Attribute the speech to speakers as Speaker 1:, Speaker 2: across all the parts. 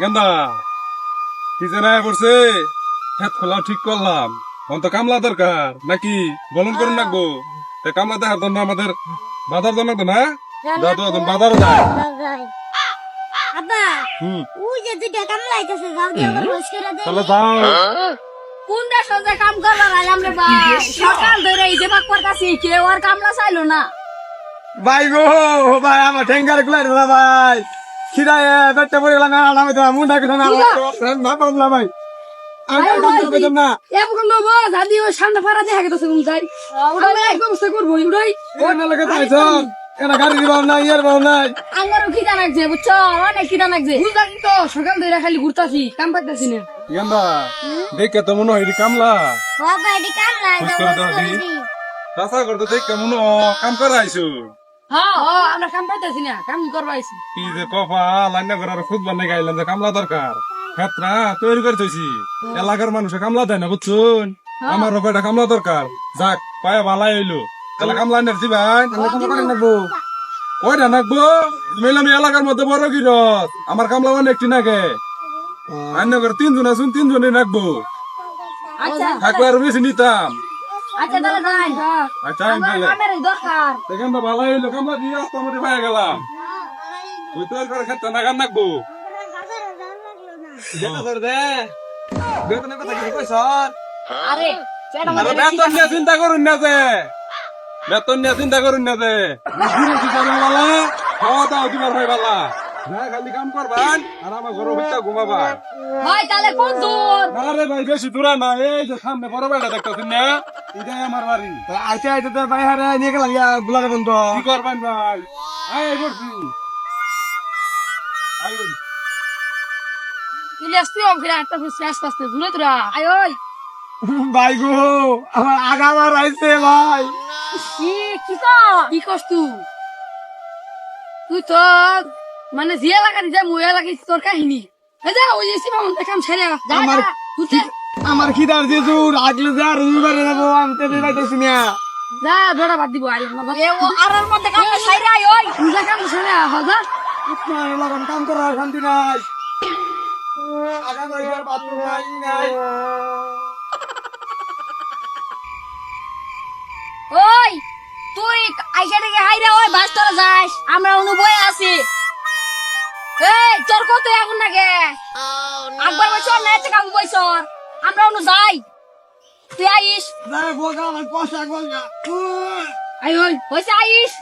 Speaker 1: গেন্দা কি জানা পড়ছে? হেত খোলাম ঠিক করলাম। এখন তো কামলা দরকার। নাকি বলন করুন রাখব তা কামলা দেখার জন্য আমাদের বাজার জন্য তো না? তো এখন বাজারে যায়।
Speaker 2: আব্বা
Speaker 1: হুম।
Speaker 2: ওই যে দুইটা কামলা আইতাছে যাও দিয়ে করে দে।
Speaker 1: তাহলে যাও।
Speaker 3: কোন দেশ কাম করবার আইলাম রে ভাই? সকাল ধরে এই যে বাক করতাছি কেউ আর কামলা চাইলো না।
Speaker 4: ভাই গো ভাই আমার ঠেঙ্গার গুলাই ভাই। খিদায় পেটটা পড়ে গেলাম আমি তো মুন্ডা কিছু না। ভাই।
Speaker 3: আমারও খিদা লাগছে বুঝছ? অনেক খিদা লাগছে। তো সকাল ধরে খালি ঘুরতাছি কাম পাইতাছি না।
Speaker 1: দেখে তো মনে হয় কামলা।
Speaker 2: কামলা
Speaker 1: করতে দেখে মনে কাম করে আইসো
Speaker 3: হ্যাঁ হ্যাঁ আমরা কাম পাইতাছি না কাম করবা
Speaker 1: কি যে কফা লাইন করার খুদ বানাই গাইলাম যে কামলা দরকার। ক্ষেত্রা তৈরি করে থইছি। এলাকার মানুষে কামলা দেয় না বুঝছুন? আমার এটা কামলা দরকার। যাক পায়ে ভালাই হইল। তাহলে কামলা নেছি ভাই
Speaker 4: আমরা কাম করে
Speaker 1: নাকবো। মিলাম এলাকার মধ্যে বড় গিরত আমার কামলা অনেকটি নাগে অন্য করে তিনজন আছুন তিনজনই নাকবো।
Speaker 3: আচ্ছা।
Speaker 1: থাকলে আরও বেশি নিতাম।
Speaker 3: আচ্ছা তাহলে যাই।
Speaker 1: আচ্ছা
Speaker 3: আমার কামের দরকার
Speaker 1: দেখেন তো ভালাই হইল। কামলা দিয়ে আসতে মধ্যে পাই গেলাম। তুই তৈরি করে ক্ষেত্রে নাগান নাকবো।
Speaker 4: যেটা করে দে। বেতনের কথা কিছু কই
Speaker 3: আরে
Speaker 1: আরে বেতন নিয়ে চিন্তা করুন না যে। বেতন নিয়ে চিন্তা করুন না যে। খাওয়া দাওয়া দিবার হয় বালা। না খালি কাম করবান আর আমার ঘরে হইতা ঘুমাবান।
Speaker 3: ভাই তাহলে কোন দূর?
Speaker 1: আরে ভাই বেশি দূরে না এই যে সামনে বড় বেটা দেখতেছেন না? এটাই আমার বাড়ি।
Speaker 4: আইতে আইতে তো ভাই হারে নিয়ে গেলাম ইয়া বুলারে বন্ধ।
Speaker 1: কি করবেন ভাই? আয় বলছি আয়
Speaker 3: তুই আসতে হবে একটা ফুসে আস্তে আস্তে দূরে দূরা আয় ওই।
Speaker 4: ভাই গো আমার আগাবার আইছে ভাই।
Speaker 3: কি কি তুই? তো মানে যে এলাকা যে মুই এলাকা তোর কাহিনী। এই যা ওই এসি মামুন দেখাম ছেড়ে
Speaker 4: আমার। আমার খিদার যে জোর আগলে যা রবিবারে যাব আমি তো বেড়াইতেছি না
Speaker 3: যা বেড়া বাদ দিব এ ও আরার মধ্যে কাম ছাইরে ওই তুই যা কাম ছেড়ে আয় হ
Speaker 4: আপনার লগন কাম করার শান্তি নাই। আগামী রবিবার বাথরুম নাই নাই।
Speaker 3: ওই তুই আইসা থেকে হাইরা ওই বাস তোরা যাস। আমরা অনু বয়ে আছি। এই তোর কত এখন নাগে? একবার বছর না এতে কাকু বছর আমরা অনু যাই। তুই আইস। আই ওই হইছে আইস।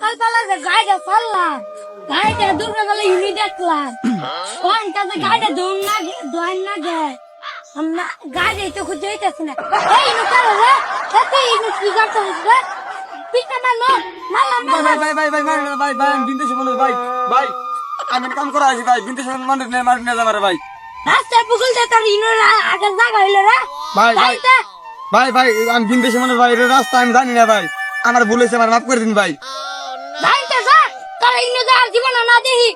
Speaker 3: কাল পালা যে গাড়িটা পারলাম। গাড়িটা দুর্গা গেলে ইউনি দেখলাম। কোন কাছে গাড়িটা দৌড় না গে দৌড় না গে। আমরা গাড়ি তো খুঁজে হইতেছে না। এই ইনু কালো রে এতে ইনু কি করতে হচ্ছে পিটা মারলো মারলাম
Speaker 4: ভাই ভাই ভাই ভাই ভাই ভাই ভাই আমি মনে ভাই। ভাই আমি কাম করা আছি ভাই। বিনতেছি মনে নেই মার যাবে ভাই।
Speaker 3: পুকুল দে তোর ইনু আগে জায়গা হইল রে।
Speaker 4: ভাই ভাই ভাই ভাই আমি বিনতেছি মনে ভাই এটা রাস্তা আমি জানি না ভাই। আমার ভুল হয়েছে আমার মাফ করে দিন ভাই।
Speaker 3: গাড়িটা যা তোর ইনু যা জীবন না দেখি।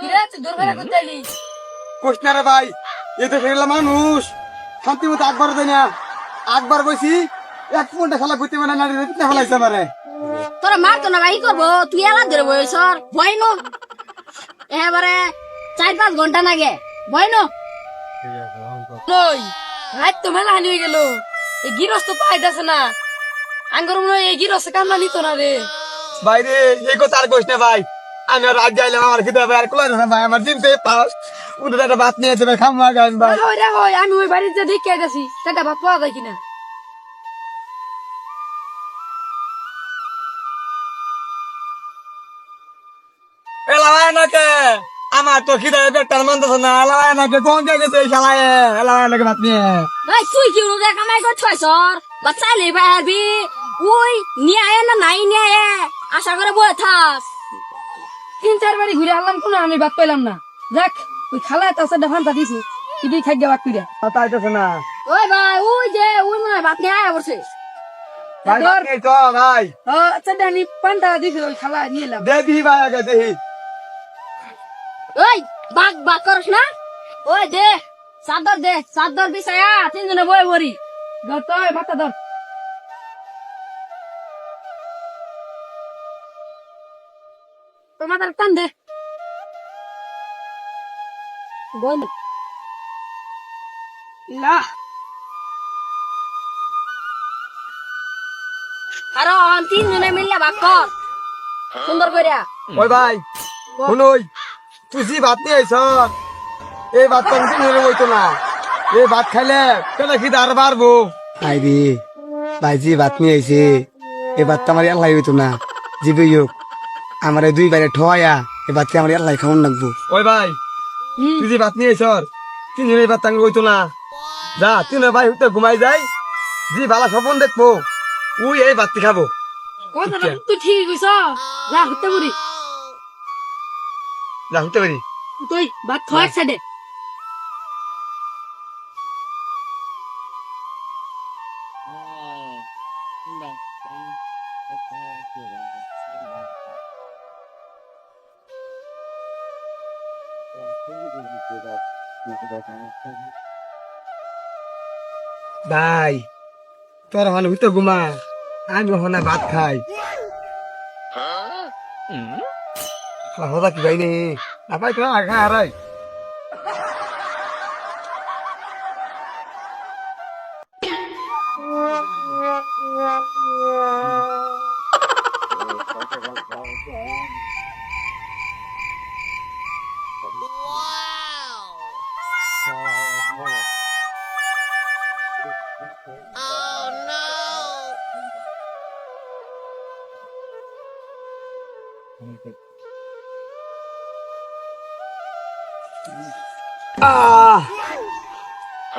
Speaker 3: কি রে তুই দুর্গা করতে এলি?
Speaker 4: কোশ না রে ভাই এ তো মানুষ। শান্তি মতো আকবার দেয় না। আকবার বসি এক ঘণ্টা খেলা করতে পারে না রেতে ফেলাইছে আমারে।
Speaker 3: তোরা মার তো না ভাই করব? তুই এলা ধরে বই সর। বই নো। এবারে চার পাঁচ ঘণ্টা নাগে। বই নো। নই রাত তো মেলা হানি হয়ে গেল। এই গিরস্ত তো আইতাছে না। আঙ্গর মনে এই গিরস্ত কামনা নিত না রে।
Speaker 4: ভাই রে এই কথা আর কোশ না ভাই। আমি আর রাত যাইলাম আমার খিদে ভাই আর কোলাই না ভাই। আমার চিনতে পাস। উঠে একটা ভাত নিয়ে যাবে খামা গান ভাই
Speaker 3: রে আমি ওই বাড়িতে দেখে গেছি সেটা ভাত পাওয়া যায় কিনা?
Speaker 4: আমার তো খিদে পেটটার মন তো না কোন খেলায় এলাওয়ায় নাকে ভাত নিয়ে।
Speaker 3: ভাই তুই কি উড়ে কামাই করছিস সর? বাচ্চা লে পারবি ওই নিয়ে আয় না নাই নিয়ে আয়। আশা করে বয়ে থাক। তিন চার বাড়ি ঘুরে আনলাম কোনো আমি বাদ পেলাম না। দেখ ওই খালা তাছে ডাফানটা দিছি ইদি খাই বাদ কইরা।
Speaker 4: তাইতেছে না
Speaker 3: ওই ভাই ওই যে ওই মনে হয় বাদ নিয়ে আয় বসে।
Speaker 4: ভাই ভাত নেই তো ভাই।
Speaker 3: আচ্ছা ডানি পান্তা দিছি ওই খালা নিয়ে এলাম।
Speaker 4: দে দিহি ভাই আগে দেহি
Speaker 3: ওই বাঘ বাঘ করস না? ওই দে চাদর দে চাদর বিছায়া তিনজনে বয়ে বরি ধর তো ভাতটা ধর। তোর মাথার টান দে। বল। না। কারণ তিনজনে মিললে ভাগ কর। সুন্দর করিয়া
Speaker 4: ওই ভাই শুনুই। তুই যে ভাত নিয়ে আইস এই ভাত তো আমি তিনজনে হইতো না। এই ভাত খাইলে কেন খিদে আর বাড়বো? আই রে ভাই যে ভাত নিয়ে আইছে। এই ভাতটা আমার এলাই হইতো না। জিবে হোক আমার এই দুই বাইরে ঠোয়া এ ভাতকে আমার এলাই খাওয়ান লাগবো? ওই ভাই তুই যে ভাত নিয়ে আইস তিনজনে এই ভাত টাঙ্গে হইতো না। যা তিনজনে ভাই উঠতে ঘুমাই যাই। জি ভালো স্বপন দেখব। উই এই ভাতটি খাব।
Speaker 3: কথাটা তুই ঠিকই কইছ। যা হতে পারি
Speaker 4: যা উঠতে পারি
Speaker 3: তুই ভাত খাওয়া এক সাইডে
Speaker 4: ভাই তোর হন হইতো ঘুমা আমি হনা ভাত খাই হদা কি ভাই নে নাপাই তো আগা হারাই আহ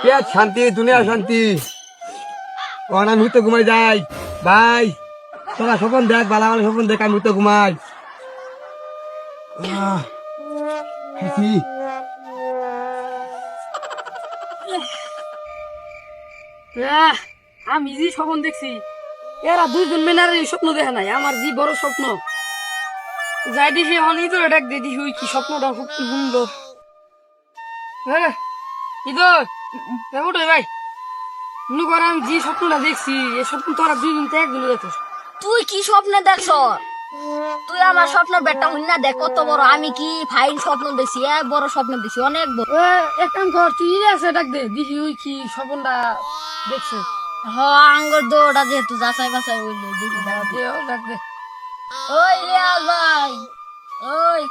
Speaker 4: কে শান্তি, দুনিয়া শান্তি। কখন আমি হইতে ঘুমাই যাই। ভাই, তোরা স্বপন দেখ বালা বালা স্বপন দেখ, আমি হইতে ঘুমাই।
Speaker 3: আমি যে স্বপ্ন দেখছি, এরা দুইজন মেনার এই স্বপ্ন দেখে নাই, আমার যে বড় স্বপ্ন। যাই দেখি অনেক তো দিয়ে দেখি, ওই কি স্বপ্নটা খুব সুন্দর। হ্যাঁ ইদর উঠে ভাই মনে কর আমি যে স্বপ্নটা দেখছি এই স্বপ্ন তোরা দুইজন তো একদিন দেখো।
Speaker 5: তুই কি স্বপ্নে দেখছ? তুই আমার স্বপ্নের দেখ কত বড়। আমি কি ফাইন স্বপ্ন দেখছি এক বড় স্বপ্ন দেখছি অনেক বড়।
Speaker 3: এ, এক কাম কর তুই আছে ডাক দে। দেখি ওই কি স্বপ্নটা দেখছে।
Speaker 5: হ আঙ্গর দৌড়া যেহেতু যাচাই বাছাই হইল দেখি
Speaker 3: দে, ও ডাক দে।
Speaker 5: ওই ইলিয়াস ভাই ওই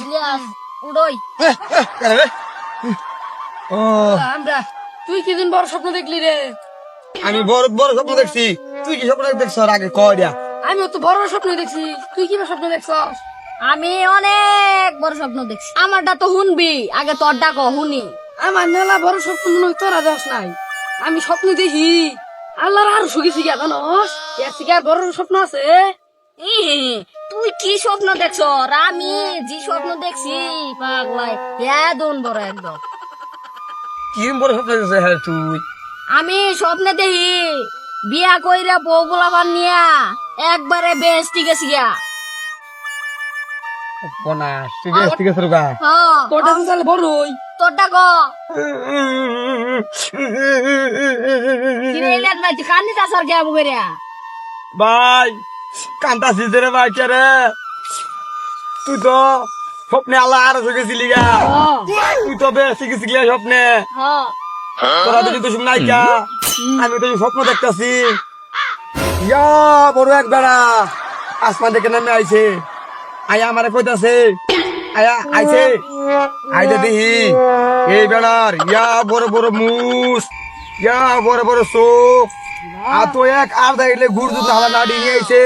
Speaker 5: ইলিয়াস উড়োই।
Speaker 4: ও
Speaker 3: আমরা তুই কি দিন বড় স্বপ্ন দেখলি রে?
Speaker 4: আমি বড় বড় স্বপ্ন দেখছি। তুই কি স্বপ্ন দেখছ? আগে কয়
Speaker 3: আমিও তো বড় স্বপ্ন দেখছি। তুই কি স্বপ্ন দেখছস
Speaker 5: আমি অনেক বড় স্বপ্ন দেখছি। আমারটা তো শুনবি। আগে তোর ডাক শুনি।
Speaker 3: আমার মেলা বড় স্বপ্ন মনে হয় তোরা যাস নাই। আমি স্বপ্ন দেখি। আল্লাহর আর সুখী শিখা আর বড় স্বপ্ন আছে।
Speaker 5: তুই কি স্বপ্ন দেখছ? আমি যে স্বপ্ন দেখছি পাগলাই দুন বড় একদম।
Speaker 4: কি বড় স্বপ্ন দেখছ হ্যাঁ তুই?
Speaker 5: আমি স্বপ্নে দেখি বিয়া কইরা বউ গোলাপান নিয়া একবারে বেস্টি গেছি গা
Speaker 4: কোনা তুই বেশ ঠিক আছে রুগা
Speaker 3: তোরটা তাহলে বড়ই
Speaker 5: তোরটা গ কিরে ভাই কইরা?
Speaker 4: ভাই কান্তা সিজে রে রে? তুই তো স্বপ্নে আল্লাহ আর গেছিলি গা। তুই তো বেশ শিখেছিলি স্বপ্নে।
Speaker 5: হ্যাঁ।
Speaker 4: তোরা তো কিছু নাই কা আমি তো স্বপ্ন দেখতাছি। ইয়া বড় এক বেড়া। আসমান দেখে নামে আইছে। আয়া আমারে কইতাছে। আয়া আইছে। আইতে দিহি। এই বেড়ার ইয়া বড় বড় মুস। ইয়া বড় বড় চোখ। আর তো এক আর দেখলে ঘুর দুধ হালা নাডি নিয়ে আইছে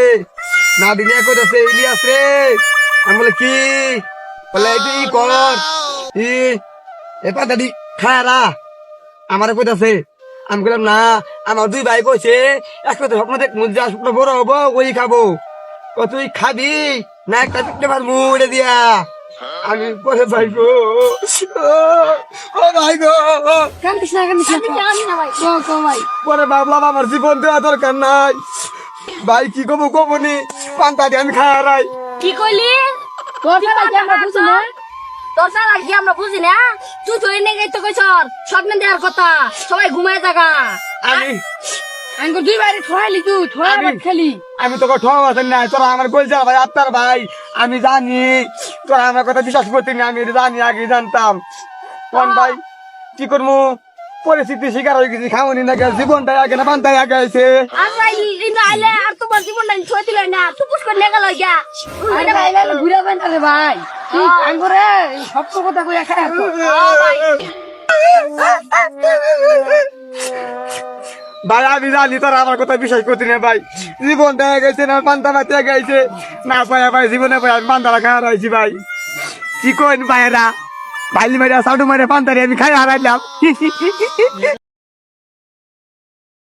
Speaker 4: নাডি নিয়ে কইতাছে, ইলিয়াস রে। আমি বলে, কি? বলে, এই ই কর, ই এবার দাদি খায়ারা আমারে কইতাছে, আমি বললাম না, আমার দুই ভাই কইছে একসাথে স্বপ্ন দেখ যা স্বপ্ন বড় হব, ওই খাব। তুই খাবি? না, একটা পিঠে ভাত মুড়ে দিয়া। আমি পরে ভাই গো। ও ভাই গো।
Speaker 3: কান্দিস না কান্দিস না
Speaker 5: জানি না ভাই।
Speaker 3: কো কো ভাই।
Speaker 4: পরে ভাবলাম আমার জীবন দেওয়া দরকার নাই। ভাই কি কবো কবো নি পান্তা দিয়ে আমি খাই হারাই
Speaker 5: কি কইলি?
Speaker 3: তোর বেলা কি আমরা বুঝি না?
Speaker 5: তোর সারা কি আমরা বুঝি না? তুই তো এনে গেই তো কইছ স্বপ্ন দেওয়ার কথা। সবাই ঘুমায় থাকা।
Speaker 4: আমি
Speaker 3: আঙ্গুর দুই বাড়ি ঠোয়ালি তুই ঠোয়া
Speaker 4: আমি-
Speaker 3: খেলি
Speaker 4: আমি তোকে ঠক আছেন না তোরা আমার গোলজার ভাই আত্মার ভাই আমি জানি তোরা আমার কথা বিশ্বাস করতি না আমি জানি আগে জানতাম কোন ভাই কি করব পরিস্থিতি শিকার হয়ে গেছি খাওয়ানি না গেছে জীবনটা আগে না বান্ধাই আগে আছে
Speaker 5: আর তোমার জীবনটা ছয় দিল না টুকুস করে নেগা লইয়া
Speaker 3: ভাই ঘুরে রে ভাই তুই আঙ্গুরে সত্য কথা কইয়া খায়
Speaker 4: ভাই, আমি জানি তোরা আমার কথা বিশ্বাস করতে না ভাই। জীবন দেখা গেছে না পান্তা বাতি গেছে। না পাই ভাই জীবনে ভাই, আমি পান্তা রাখা হারাইছি ভাই। কি কইন ভাইয়েরা? ভাইলি মারিয়া সাউডু মারিয়া বান্ধারে আমি খাই হারাইলাম।